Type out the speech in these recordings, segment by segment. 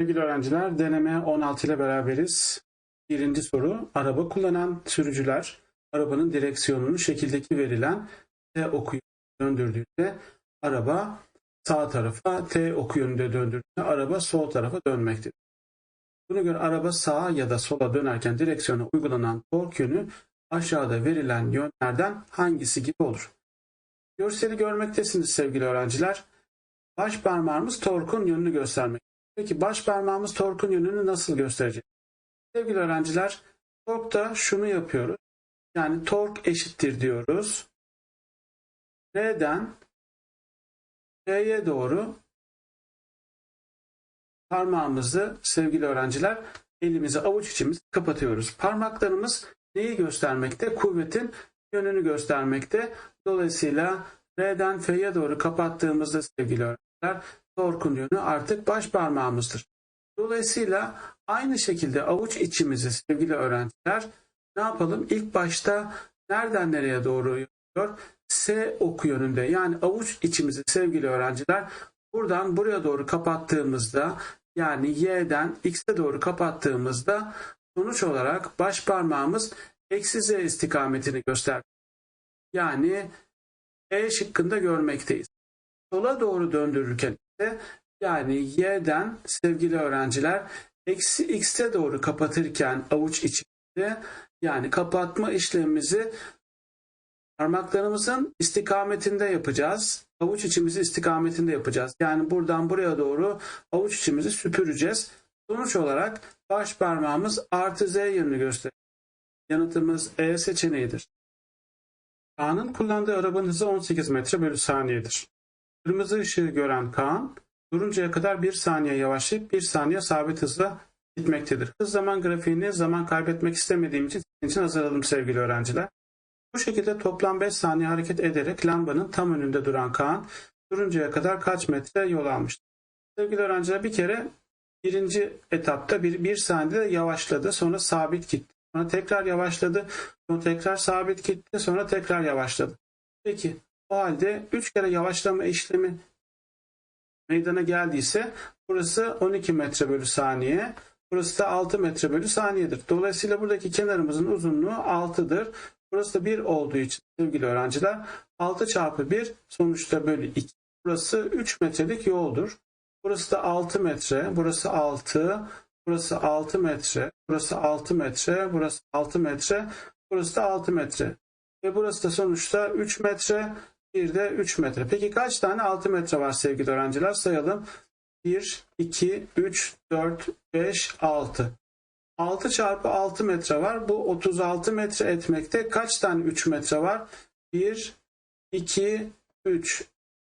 Sevgili öğrenciler, deneme 16 ile beraberiz. Birinci soru, araba kullanan sürücüler arabanın direksiyonunu şekildeki verilen T oku döndürdüğünde araba sağ tarafa, T oku döndürdüğünde araba sol tarafa dönmektedir. Buna göre araba sağa ya da sola dönerken direksiyona uygulanan tork yönü aşağıda verilen yönlerden hangisi gibi olur? Görseli görmektesiniz sevgili öğrenciler. Baş parmağımız torkun yönünü göstermek. Peki baş parmağımız torkun yönünü nasıl gösterecek? Sevgili öğrenciler, torkta şunu yapıyoruz. Yani tork eşittir diyoruz. R'den T'ye doğru parmağımızı sevgili öğrenciler elimizi avuç içimizi kapatıyoruz. Parmaklarımız neyi göstermekte? Kuvvetin yönünü göstermekte. Dolayısıyla R'den F'ye doğru kapattığımızda sevgili öğrenciler torkun yönü artık baş parmağımızdır. Dolayısıyla aynı şekilde avuç içimizi sevgili öğrenciler ne yapalım? İlk başta nereden nereye doğru yönüyor? S oku yönünde yani avuç içimizi sevgili öğrenciler buradan buraya doğru kapattığımızda yani Y'den X'e doğru kapattığımızda sonuç olarak baş parmağımız eksi Z istikametini göster. Yani E şıkkında görmekteyiz. Sola doğru döndürürken yani Y'den sevgili öğrenciler eksi X'e doğru kapatırken avuç içinde yani kapatma işlemimizi parmaklarımızın istikametinde yapacağız. Avuç içimizi istikametinde yapacağız. Yani buradan buraya doğru avuç içimizi süpüreceğiz. Sonuç olarak baş parmağımız artı Z yönünü gösterir. Yanıtımız E seçeneğidir. Kaan'ın kullandığı arabanın hızı 18 metre bölü saniyedir. Kırmızı ışığı gören Kaan, duruncaya kadar 1 saniye yavaşlayıp 1 saniye sabit hızla gitmektedir. Hız zaman grafiğini zaman kaybetmek istemediğim için sizin için hazırladım sevgili öğrenciler. Bu şekilde toplam 5 saniye hareket ederek lambanın tam önünde duran Kaan, duruncaya kadar kaç metre yol almıştır? Sevgili öğrenciler bir kere birinci etapta bir, bir saniyede yavaşladı sonra sabit gitti. Sonra tekrar yavaşladı, sonra tekrar sabit gitti, sonra tekrar yavaşladı. Peki o halde 3 kere yavaşlama işlemi meydana geldiyse burası 12 metre bölü saniye, burası da 6 metre bölü saniyedir. Dolayısıyla buradaki kenarımızın uzunluğu 6'dır. Burası da 1 olduğu için sevgili öğrenciler 6 çarpı 1 sonuçta bölü 2. Burası 3 metrelik yoldur. Burası da 6 metre, burası 6, burası 6 metre, burası 6 metre, burası 6 metre, burası da 6 metre. Ve burası da sonuçta 3 metre, bir de 3 metre. Peki kaç tane 6 metre var sevgili öğrenciler? Sayalım. 1, 2, 3, 4, 5, 6. 6 çarpı 6 metre var. Bu 36 metre etmekte. Kaç tane 3 metre var? 1, 2, 3.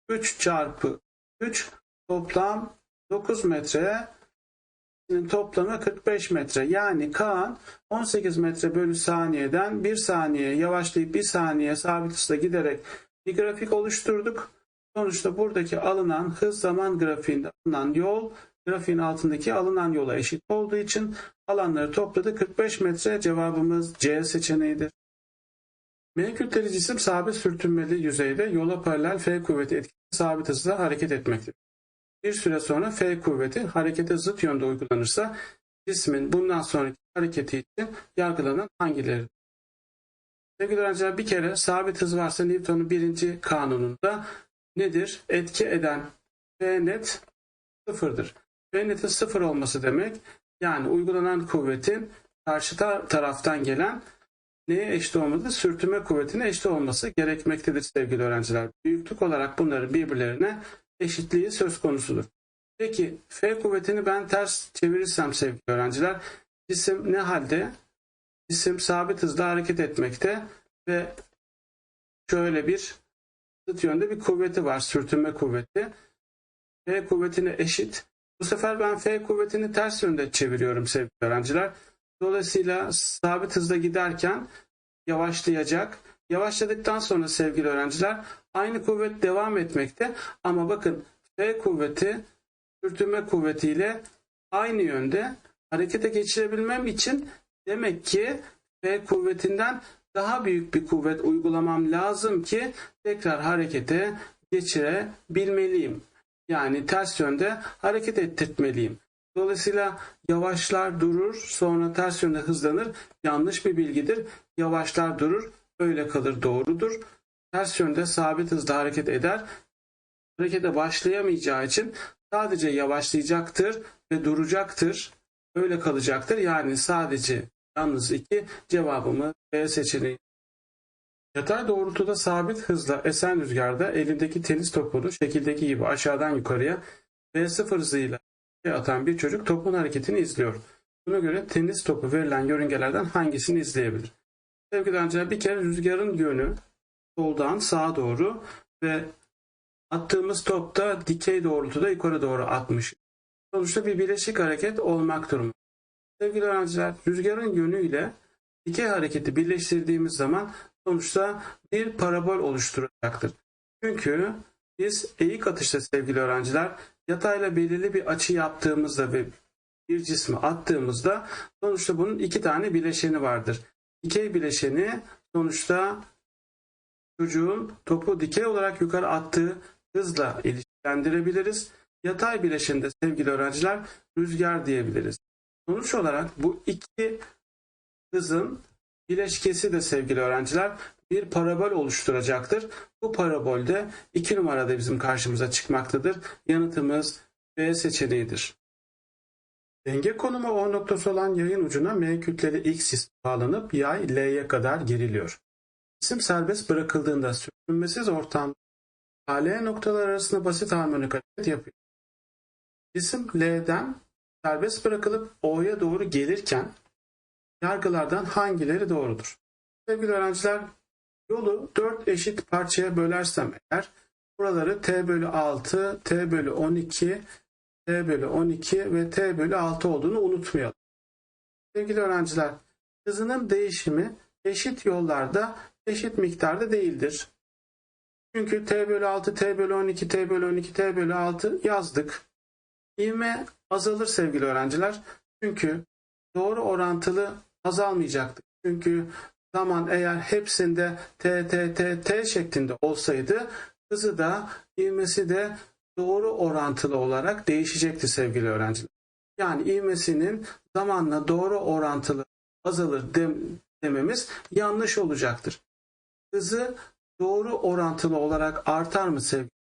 3 çarpı 3 toplam 9 metre. Toplamı 45 metre. Yani Kaan 18 metre bölü saniyeden 1 saniye yavaşlayıp 1 saniye sabit hızla giderek bir grafik oluşturduk. Sonuçta buradaki alınan hız zaman grafiğinde alınan yol grafiğin altındaki alınan yola eşit olduğu için alanları topladı. 45 metre cevabımız C seçeneğidir. M kütleli cisim sabit sürtünmeli yüzeyde yola paralel F kuvveti etkili sabit hızla hareket etmektedir. Bir süre sonra F kuvveti harekete zıt yönde uygulanırsa cismin bundan sonraki hareketi için yargılanan hangileri? Sevgili öğrenciler bir kere sabit hız varsa Newton'un birinci kanununda nedir? Etki eden F net sıfırdır. F netin sıfır olması demek yani uygulanan kuvvetin karşı taraftan gelen neye eşit olmalı? Sürtünme kuvvetine eşit olması gerekmektedir sevgili öğrenciler. Büyüklük olarak bunların birbirlerine eşitliği söz konusudur. Peki F kuvvetini ben ters çevirirsem sevgili öğrenciler cisim ne halde? Cisim sabit hızla hareket etmekte ve şöyle bir zıt yönde bir kuvveti var sürtünme kuvveti. F kuvvetine eşit. Bu sefer ben F kuvvetini ters yönde çeviriyorum sevgili öğrenciler. Dolayısıyla sabit hızla giderken yavaşlayacak. Yavaşladıktan sonra sevgili öğrenciler aynı kuvvet devam etmekte. Ama bakın F kuvveti sürtünme kuvvetiyle aynı yönde harekete geçirebilmem için demek ki F kuvvetinden daha büyük bir kuvvet uygulamam lazım ki tekrar harekete geçirebilmeliyim. Yani ters yönde hareket ettirmeliyim. Dolayısıyla yavaşlar durur, sonra ters yönde hızlanır. Yanlış bir bilgidir. Yavaşlar durur, öyle kalır doğrudur. Ters yönde sabit hızda hareket eder. Harekete başlayamayacağı için sadece yavaşlayacaktır ve duracaktır. Öyle kalacaktır. Yani sadece yalnız iki cevabımı B seçeneği. Yatay doğrultuda sabit hızla esen rüzgarda elindeki tenis topunu şekildeki gibi aşağıdan yukarıya V0 hızıyla atan bir çocuk topun hareketini izliyor. Buna göre tenis topu verilen yörüngelerden hangisini izleyebilir? Sevgili öğrenciler bir kere rüzgarın yönü soldan sağa doğru ve attığımız top da dikey doğrultuda yukarı doğru atmış. Sonuçta bir bileşik hareket olmak durumunda. Sevgili öğrenciler rüzgarın yönüyle dikey hareketi birleştirdiğimiz zaman sonuçta bir parabol oluşturacaktır. Çünkü biz eğik atışta sevgili öğrenciler yatayla belirli bir açı yaptığımızda ve bir cismi attığımızda sonuçta bunun iki tane bileşeni vardır. Dikey bileşeni sonuçta çocuğun topu dikey olarak yukarı attığı hızla ilişkilendirebiliriz. Yatay bileşeni de sevgili öğrenciler rüzgar diyebiliriz. Sonuç olarak bu iki hızın bileşkesi de sevgili öğrenciler bir parabol oluşturacaktır. Bu parabolde iki numarada bizim karşımıza çıkmaktadır. Yanıtımız B seçeneğidir. Denge konumu O noktası olan yayın ucuna M kütleli X bağlanıp yay L'ye kadar geriliyor. Cisim serbest bırakıldığında sürtünmesiz ortamda AL noktalar arasında basit harmonik hareket yapıyor. Cisim L'den serbest bırakılıp O'ya doğru gelirken yargılardan hangileri doğrudur? Sevgili öğrenciler, yolu 4 eşit parçaya bölersem eğer, buraları t bölü 6, t bölü 12, t bölü 12 ve t bölü 6 olduğunu unutmayalım. Sevgili öğrenciler, hızının değişimi eşit yollarda eşit miktarda değildir. Çünkü t bölü 6, t bölü 12, t bölü 12, t bölü 6 yazdık. İvme azalır sevgili öğrenciler. Çünkü doğru orantılı azalmayacaktır. Çünkü zaman eğer hepsinde t t t t şeklinde olsaydı hızı da ivmesi de doğru orantılı olarak değişecekti sevgili öğrenciler. Yani ivmesinin zamanla doğru orantılı azalır dem dememiz yanlış olacaktır. Hızı doğru orantılı olarak artar mı sevgililer?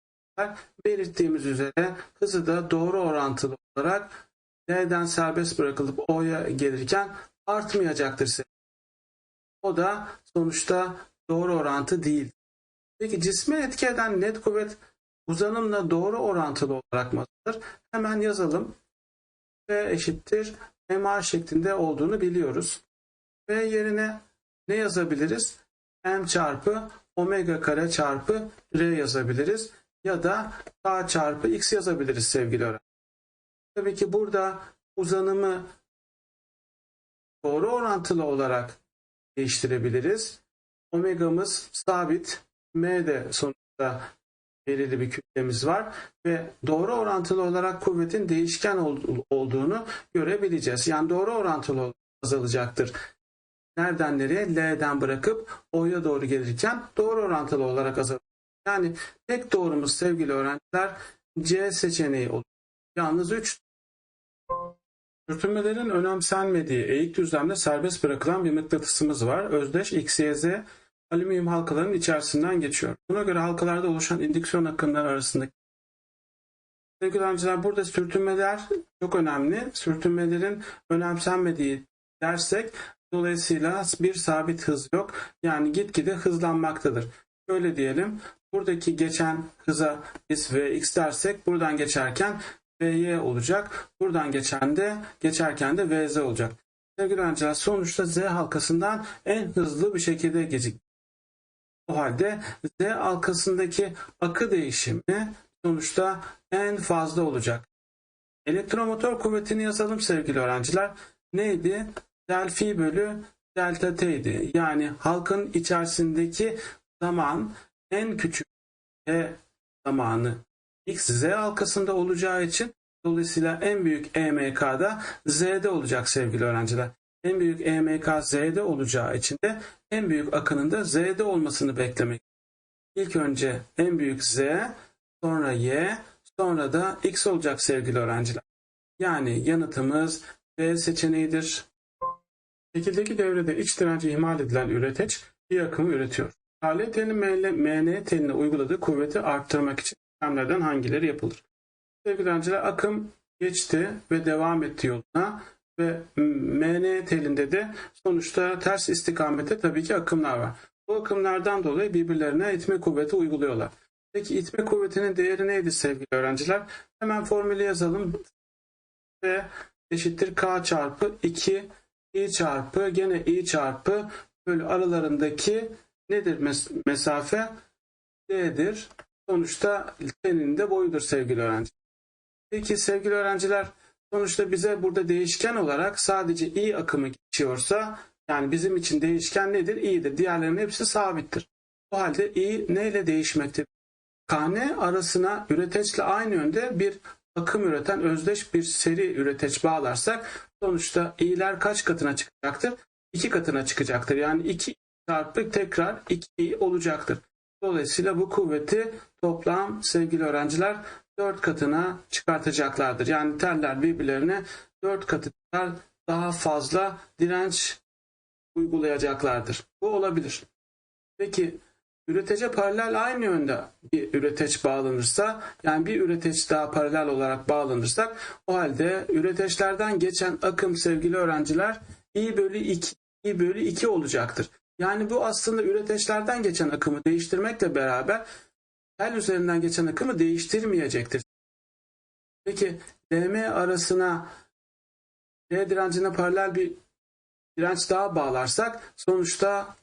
Belirttiğimiz üzere hızı da doğru orantılı olarak L'den serbest bırakılıp O'ya gelirken artmayacaktır. O da sonuçta doğru orantı değil. Peki cisme etki eden net kuvvet uzanımla doğru orantılı olarak azalır? Hemen yazalım. V eşittir MR şeklinde olduğunu biliyoruz. V yerine ne yazabiliriz? M çarpı omega kare çarpı R yazabiliriz. Ya da K çarpı X yazabiliriz sevgili öğrenciler. Tabii ki burada uzanımı doğru orantılı olarak değiştirebiliriz. Omega'mız sabit. M de sonuçta belirli bir kütlemiz var ve doğru orantılı olarak kuvvetin değişken olduğunu görebileceğiz. Yani doğru orantılı azalacaktır. Nereden nereye? L'den bırakıp O'ya doğru gelirken doğru orantılı olarak azalır. Yani tek doğrumuz sevgili öğrenciler C seçeneği olur. Yalnız 3 Sürtünmelerin önemsenmediği eğik düzlemde serbest bırakılan bir mıknatısımız var. Özdeş XYZ alüminyum halkaların içerisinden geçiyor. Buna göre halkalarda oluşan indüksiyon akımları arasındaki Sevgili öğrenciler burada sürtünmeler çok önemli. Sürtünmelerin önemsenmediği dersek dolayısıyla bir sabit hız yok. Yani gitgide hızlanmaktadır. Şöyle diyelim buradaki geçen hıza biz Vx dersek buradan geçerken Vy olacak. Buradan geçen de geçerken de Vz olacak. Sevgili öğrenciler sonuçta Z halkasından en hızlı bir şekilde gecik. O halde Z halkasındaki akı değişimi sonuçta en fazla olacak. Elektromotor kuvvetini yazalım sevgili öğrenciler. Neydi? Del fi bölü delta t idi. Yani halkın içerisindeki zaman en küçük t zamanı X Z halkasında olacağı için dolayısıyla en büyük EMK'da Z'de olacak sevgili öğrenciler. En büyük EMK Z'de olacağı için de en büyük akının da Z'de olmasını beklemek. İlk önce en büyük Z, sonra Y, sonra da X olacak sevgili öğrenciler. Yani yanıtımız B seçeneğidir. Şekildeki devrede iç direnci ihmal edilen üreteç bir akımı üretiyor. KLT'nin MN teline uyguladığı kuvveti arttırmak için işlemlerden hangileri yapılır? Sevgili öğrenciler akım geçti ve devam etti yoluna ve MN telinde de sonuçta ters istikamette tabii ki akımlar var. Bu akımlardan dolayı birbirlerine itme kuvveti uyguluyorlar. Peki itme kuvvetinin değeri neydi sevgili öğrenciler? Hemen formülü yazalım. V eşittir K çarpı 2 I çarpı gene I çarpı bölü aralarındaki nedir mes- mesafe? D'dir. Sonuçta tenin de boyudur sevgili öğrenciler. Peki sevgili öğrenciler sonuçta bize burada değişken olarak sadece I akımı geçiyorsa yani bizim için değişken nedir? i'dir. Diğerlerinin hepsi sabittir. O halde i neyle değişmektedir? Kane arasına üreteçle aynı yönde bir akım üreten özdeş bir seri üreteç bağlarsak sonuçta i'ler kaç katına çıkacaktır? 2 katına çıkacaktır. Yani 2 çarpı tekrar 2 olacaktır. Dolayısıyla bu kuvveti toplam sevgili öğrenciler 4 katına çıkartacaklardır. Yani teller birbirlerine 4 katı daha fazla direnç uygulayacaklardır. Bu olabilir. Peki üretece paralel aynı yönde bir üreteç bağlanırsa yani bir üreteç daha paralel olarak bağlanırsak o halde üreteçlerden geçen akım sevgili öğrenciler i bölü 2 i bölü 2 olacaktır. Yani bu aslında üreteçlerden geçen akımı değiştirmekle beraber tel üzerinden geçen akımı değiştirmeyecektir. Peki DM arasına D direncine paralel bir direnç daha bağlarsak sonuçta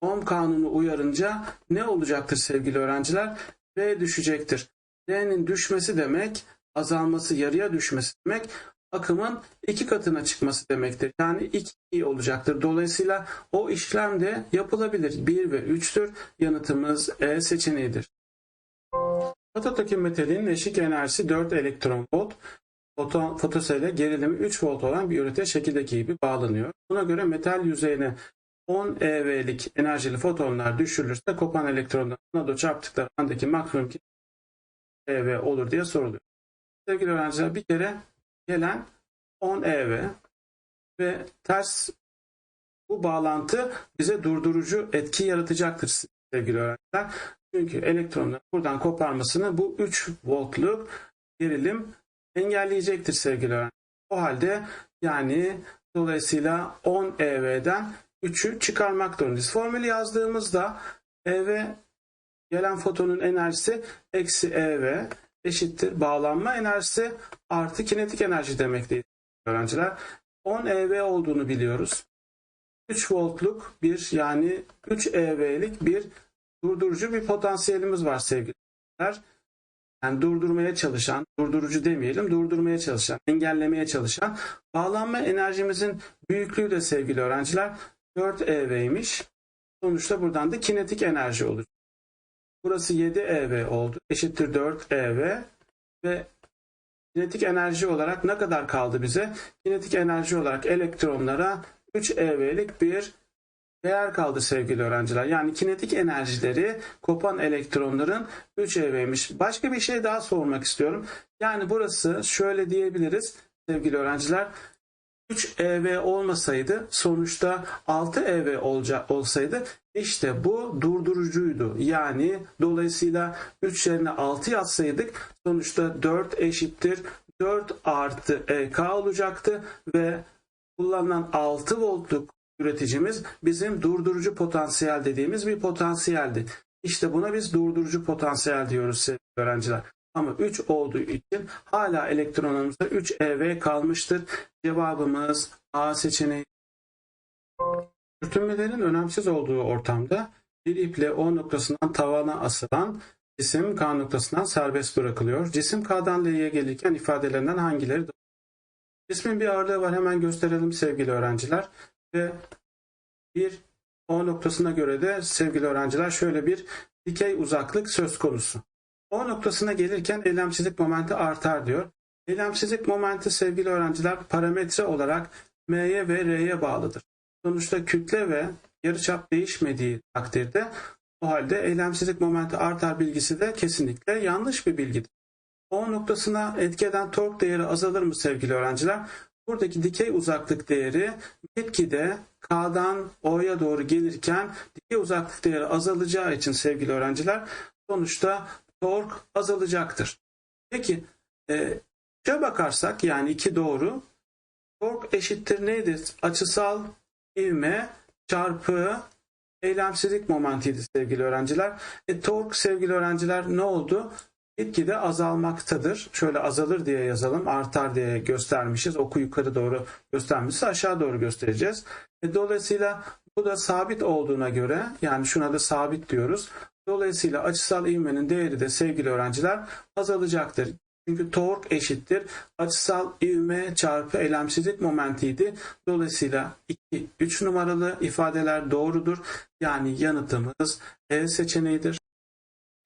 Ohm kanunu uyarınca ne olacaktır sevgili öğrenciler? V düşecektir. D'nin düşmesi demek azalması yarıya düşmesi demek akımın iki katına çıkması demektir. Yani 2 olacaktır. Dolayısıyla o işlem de yapılabilir. 1 ve 3'tür. Yanıtımız E seçeneğidir. Fototokin metalinin eşik enerjisi 4 elektron volt. Foto, fotosele gerilimi 3 volt olan bir ünite şekildeki gibi bağlanıyor. Buna göre metal yüzeyine 10 eV'lik enerjili fotonlar düşürülürse kopan elektronlar nado çarptıkları andaki maksimum eV olur diye soruluyor. Sevgili öğrenciler bir kere gelen 10 eV ve ters bu bağlantı bize durdurucu etki yaratacaktır sevgili öğrenciler. Çünkü elektronların buradan koparmasını bu 3 voltluk gerilim engelleyecektir sevgili öğrenciler. O halde yani dolayısıyla 10 eV'den 3'ü çıkarmak zorundayız. Formülü yazdığımızda EV gelen fotonun enerjisi eksi EV eşittir bağlanma enerjisi artı kinetik enerji demekteyiz öğrenciler. 10 EV olduğunu biliyoruz. 3 voltluk bir yani 3 EV'lik bir durdurucu bir potansiyelimiz var sevgililer. Yani durdurmaya çalışan, durdurucu demeyelim, durdurmaya çalışan, engellemeye çalışan bağlanma enerjimizin büyüklüğü de sevgili öğrenciler 4 EV'ymiş. Sonuçta buradan da kinetik enerji olacak. Burası 7 EV oldu. Eşittir 4 EV ve kinetik enerji olarak ne kadar kaldı bize? Kinetik enerji olarak elektronlara 3 EV'lik bir değer kaldı sevgili öğrenciler. Yani kinetik enerjileri kopan elektronların 3 EV'ymiş. Başka bir şey daha sormak istiyorum. Yani burası şöyle diyebiliriz sevgili öğrenciler. 3 EV olmasaydı sonuçta 6 EV olacak olsaydı işte bu durdurucuydu. Yani dolayısıyla 3 yerine 6 yazsaydık sonuçta 4 eşittir 4 artı EK olacaktı ve kullanılan 6 voltluk üreticimiz bizim durdurucu potansiyel dediğimiz bir potansiyeldi. İşte buna biz durdurucu potansiyel diyoruz sevgili öğrenciler. Ama 3 olduğu için hala elektronumuzda 3 EV kalmıştır. Cevabımız A seçeneği. Sürtünmelerin önemsiz olduğu ortamda bir iple O noktasından tavana asılan cisim K noktasından serbest bırakılıyor. Cisim K'dan L'ye gelirken ifadelerinden hangileri doğru? Cismin bir ağırlığı var hemen gösterelim sevgili öğrenciler. Ve bir O noktasına göre de sevgili öğrenciler şöyle bir dikey uzaklık söz konusu. O noktasına gelirken eylemsizlik momenti artar diyor. Eylemsizlik momenti sevgili öğrenciler parametre olarak M'ye ve R'ye bağlıdır. Sonuçta kütle ve yarıçap değişmediği takdirde o halde eylemsizlik momenti artar bilgisi de kesinlikle yanlış bir bilgidir. O noktasına etki eden tork değeri azalır mı sevgili öğrenciler? Buradaki dikey uzaklık değeri gitgide K'dan O'ya doğru gelirken dikey uzaklık değeri azalacağı için sevgili öğrenciler sonuçta tork azalacaktır. Peki e, şöyle bakarsak yani iki doğru tork eşittir neydi? Açısal ivme çarpı eylemsizlik momentiydi sevgili öğrenciler. E, tork sevgili öğrenciler ne oldu? Gitgide azalmaktadır. Şöyle azalır diye yazalım. Artar diye göstermişiz. Oku yukarı doğru göstermişse aşağı doğru göstereceğiz. E, dolayısıyla bu da sabit olduğuna göre yani şuna da sabit diyoruz. Dolayısıyla açısal ivmenin değeri de sevgili öğrenciler azalacaktır. Çünkü tork eşittir. Açısal ivme çarpı eylemsizlik momentiydi. Dolayısıyla 2, 3 numaralı ifadeler doğrudur. Yani yanıtımız E seçeneğidir.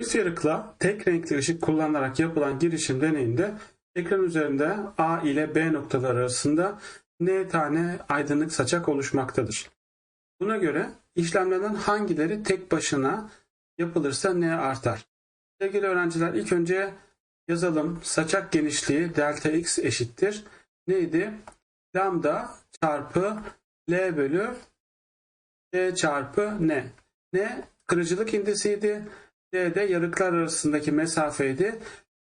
Çift yarıkla tek renkli ışık kullanılarak yapılan girişim deneyinde ekran üzerinde A ile B noktaları arasında N tane aydınlık saçak oluşmaktadır. Buna göre işlemlerden hangileri tek başına yapılırsa N artar? Sevgili öğrenciler ilk önce yazalım. Saçak genişliği delta x eşittir. Neydi? Lambda çarpı L bölü D çarpı N. N kırıcılık indisiydi. D de yarıklar arasındaki mesafeydi.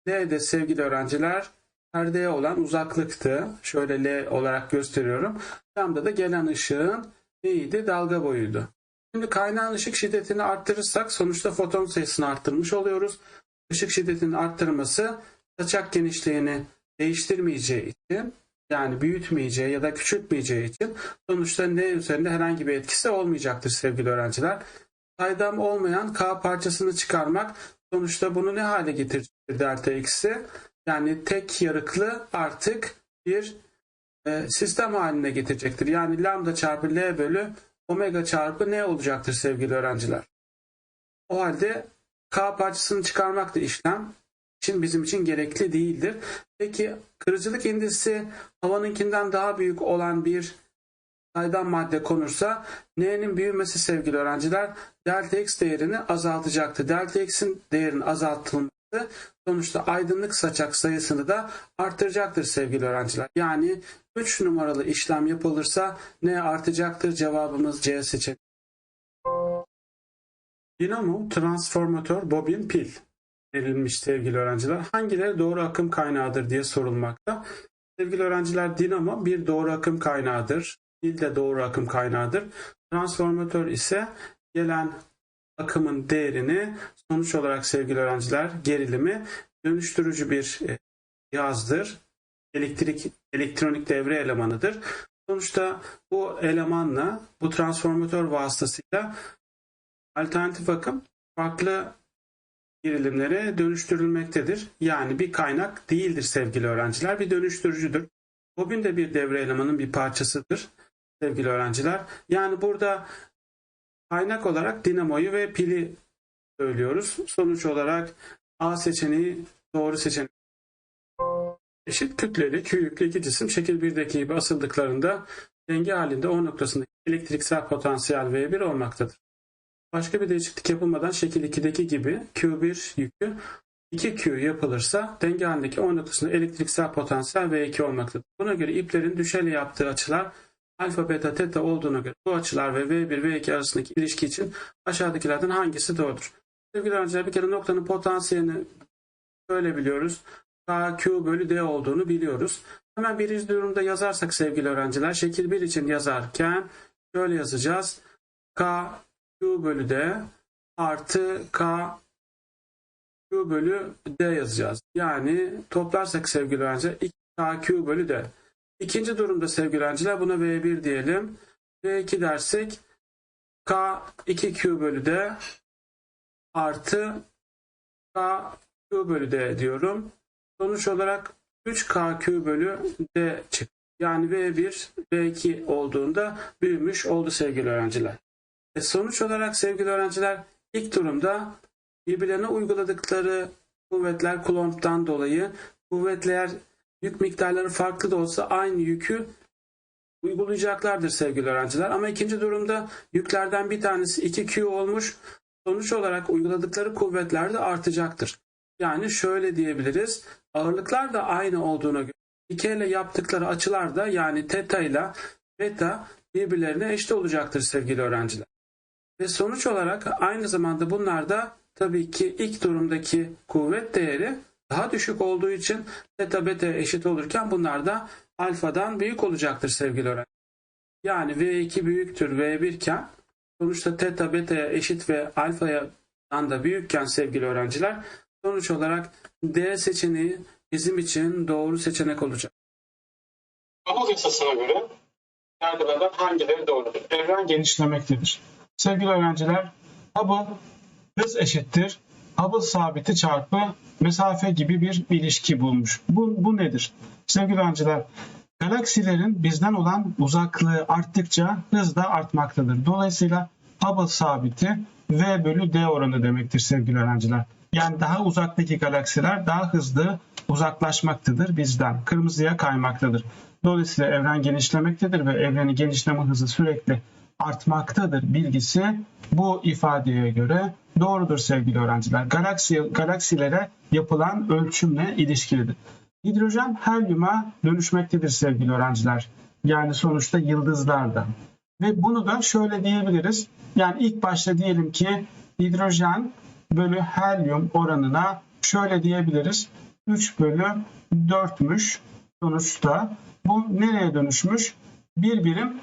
L de sevgili öğrenciler perdeye olan uzaklıktı. Şöyle L olarak gösteriyorum. Lambda da gelen ışığın neydi? Dalga boyuydu. Şimdi kaynağın ışık şiddetini arttırırsak sonuçta foton sayısını arttırmış oluyoruz. Işık şiddetinin arttırması saçak genişliğini değiştirmeyeceği için yani büyütmeyeceği ya da küçültmeyeceği için sonuçta N üzerinde herhangi bir etkisi olmayacaktır sevgili öğrenciler. Saydam olmayan K parçasını çıkarmak sonuçta bunu ne hale getirecektir delta x'i? Yani tek yarıklı artık bir e, sistem haline getirecektir. Yani lambda çarpı L bölü omega çarpı N olacaktır sevgili öğrenciler. O halde K parçasını çıkarmak da işlem için bizim için gerekli değildir. Peki kırıcılık indisi havanınkinden daha büyük olan bir saydam madde konursa N'nin büyümesi sevgili öğrenciler delta x değerini azaltacaktır. Delta x'in değerinin azaltılması sonuçta aydınlık saçak sayısını da arttıracaktır sevgili öğrenciler. Yani 3 numaralı işlem yapılırsa ne artacaktır? Cevabımız C seçeneği. Dinamo, transformatör, bobin, pil verilmiş sevgili öğrenciler. Hangileri doğru akım kaynağıdır diye sorulmakta. Sevgili öğrenciler dinamo bir doğru akım kaynağıdır. Pil de doğru akım kaynağıdır. Transformatör ise gelen akımın değerini sonuç olarak sevgili öğrenciler gerilimi dönüştürücü bir cihazdır. Elektrik elektronik devre elemanıdır. Sonuçta bu elemanla bu transformatör vasıtasıyla alternatif akım farklı gerilimlere dönüştürülmektedir. Yani bir kaynak değildir sevgili öğrenciler, bir dönüştürücüdür. Bobin de bir devre elemanın bir parçasıdır sevgili öğrenciler. Yani burada kaynak olarak dinamoyu ve pili söylüyoruz. Sonuç olarak A seçeneği doğru seçenek. Eşit kütleli Q iki cisim şekil 1'deki gibi asıldıklarında denge halinde O noktasındaki elektriksel potansiyel V1 olmaktadır. Başka bir değişiklik yapılmadan şekil 2'deki gibi Q1 yükü 2Q yapılırsa denge halindeki O noktasında elektriksel potansiyel V2 olmaktadır. Buna göre iplerin düşeli yaptığı açılar alfa, beta, teta olduğuna göre bu açılar ve V1 V2 arasındaki ilişki için aşağıdakilerden hangisi doğrudur? Sevgili öğrenciler bir kere noktanın potansiyelini böyle biliyoruz. K, Q bölü D olduğunu biliyoruz. Hemen birinci durumda yazarsak sevgili öğrenciler şekil 1 için yazarken şöyle yazacağız. K, Q bölü D artı K, Q bölü D yazacağız. Yani toplarsak sevgili öğrenciler 2K, Q bölü D. İkinci durumda sevgili öğrenciler buna V1 diyelim. V2 dersek K 2Q bölü D artı K Q bölü D diyorum. Sonuç olarak 3KQ bölü D çıktı. Yani V1 V2 olduğunda büyümüş oldu sevgili öğrenciler. E sonuç olarak sevgili öğrenciler ilk durumda birbirlerine uyguladıkları kuvvetler Coulomb'dan dolayı kuvvetler yük miktarları farklı da olsa aynı yükü uygulayacaklardır sevgili öğrenciler. Ama ikinci durumda yüklerden bir tanesi 2Q olmuş. Sonuç olarak uyguladıkları kuvvetler de artacaktır. Yani şöyle diyebiliriz. Ağırlıklar da aynı olduğuna göre dikey ile yaptıkları açılar da yani teta ile beta birbirlerine eşit olacaktır sevgili öğrenciler. Ve sonuç olarak aynı zamanda bunlar da tabii ki ilk durumdaki kuvvet değeri daha düşük olduğu için teta beta eşit olurken bunlar da alfadan büyük olacaktır sevgili öğrenciler. Yani V2 büyüktür V1 iken sonuçta teta beta'ya eşit ve alfa'dan da büyükken sevgili öğrenciler sonuç olarak D seçeneği bizim için doğru seçenek olacak. Hubble yasasına göre yargılardan hangileri doğrudur? Evren genişlemektedir. Sevgili öğrenciler, Hubble hız eşittir. Hubble sabiti çarpı mesafe gibi bir ilişki bulmuş. Bu, bu nedir? Sevgili öğrenciler, galaksilerin bizden olan uzaklığı arttıkça hız da artmaktadır. Dolayısıyla Hubble sabiti V bölü D oranı demektir sevgili öğrenciler. Yani daha uzaktaki galaksiler daha hızlı uzaklaşmaktadır bizden. Kırmızıya kaymaktadır. Dolayısıyla evren genişlemektedir ve evrenin genişleme hızı sürekli artmaktadır bilgisi bu ifadeye göre doğrudur sevgili öğrenciler. Galaksi, galaksilere yapılan ölçümle ilişkilidir. Hidrojen helyuma dönüşmektedir sevgili öğrenciler. Yani sonuçta yıldızlarda. Ve bunu da şöyle diyebiliriz. Yani ilk başta diyelim ki hidrojen bölü helyum oranına şöyle diyebiliriz. 3 bölü 4'müş sonuçta. Bu nereye dönüşmüş? Bir birim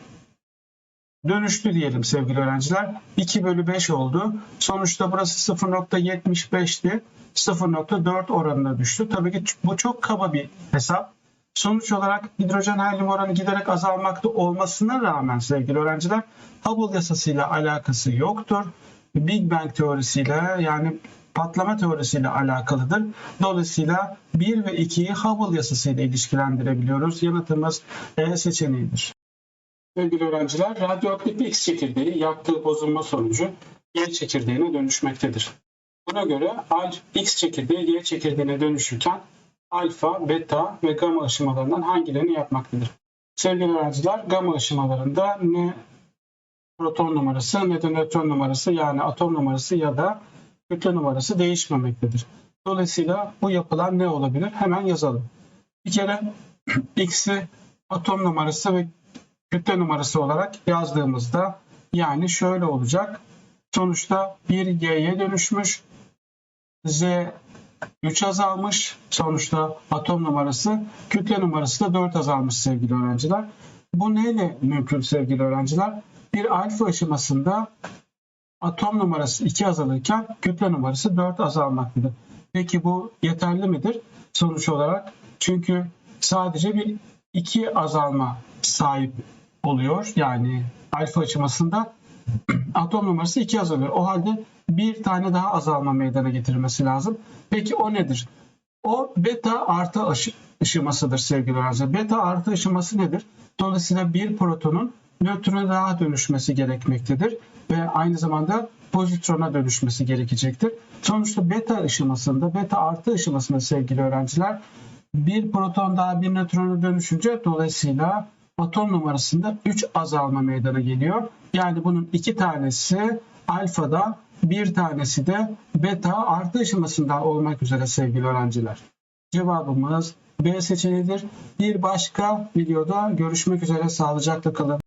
dönüştü diyelim sevgili öğrenciler. 2 bölü 5 oldu. Sonuçta burası 0.75'ti. 0.4 oranına düştü. Tabii ki bu çok kaba bir hesap. Sonuç olarak hidrojen helyum oranı giderek azalmakta olmasına rağmen sevgili öğrenciler Hubble yasasıyla alakası yoktur. Big Bang teorisiyle yani patlama teorisiyle alakalıdır. Dolayısıyla 1 ve 2'yi Hubble yasasıyla ilişkilendirebiliyoruz. Yanıtımız E seçeneğidir. Sevgili öğrenciler, radyoaktif X çekirdeği yaptığı bozulma sonucu Y çekirdeğine dönüşmektedir. Buna göre X çekirdeği Y çekirdeğine dönüşürken alfa, beta ve gamma ışımalarından hangilerini yapmaktadır? Sevgili öğrenciler, gamma ışımalarında ne proton numarası ne de nötron numarası yani atom numarası ya da kütle numarası değişmemektedir. Dolayısıyla bu yapılan ne olabilir? Hemen yazalım. Bir kere X'i atom numarası ve kütle numarası olarak yazdığımızda yani şöyle olacak. Sonuçta bir Y'ye dönüşmüş. Z 3 azalmış. Sonuçta atom numarası, kütle numarası da 4 azalmış sevgili öğrenciler. Bu neyle mümkün sevgili öğrenciler? Bir alfa aşamasında atom numarası 2 azalırken kütle numarası 4 azalmaktadır. Peki bu yeterli midir? Sonuç olarak çünkü sadece bir 2 azalma sahip oluyor. Yani alfa aşamasında atom numarası 2 azalıyor. O halde bir tane daha azalma meydana getirmesi lazım. Peki o nedir? O beta artı aşı, ışımasıdır sevgili öğrenciler. Beta artı ışıması nedir? Dolayısıyla bir protonun nötrona daha dönüşmesi gerekmektedir ve aynı zamanda pozitrona dönüşmesi gerekecektir. Sonuçta beta ışımasında, beta artı ışımasında sevgili öğrenciler bir proton daha bir nötrona dönüşünce dolayısıyla atom numarasında 3 azalma meydana geliyor. Yani bunun iki tanesi alfada, bir tanesi de beta artı ışımasında olmak üzere sevgili öğrenciler. Cevabımız B seçeneğidir. Bir başka videoda görüşmek üzere. Sağlıcakla kalın.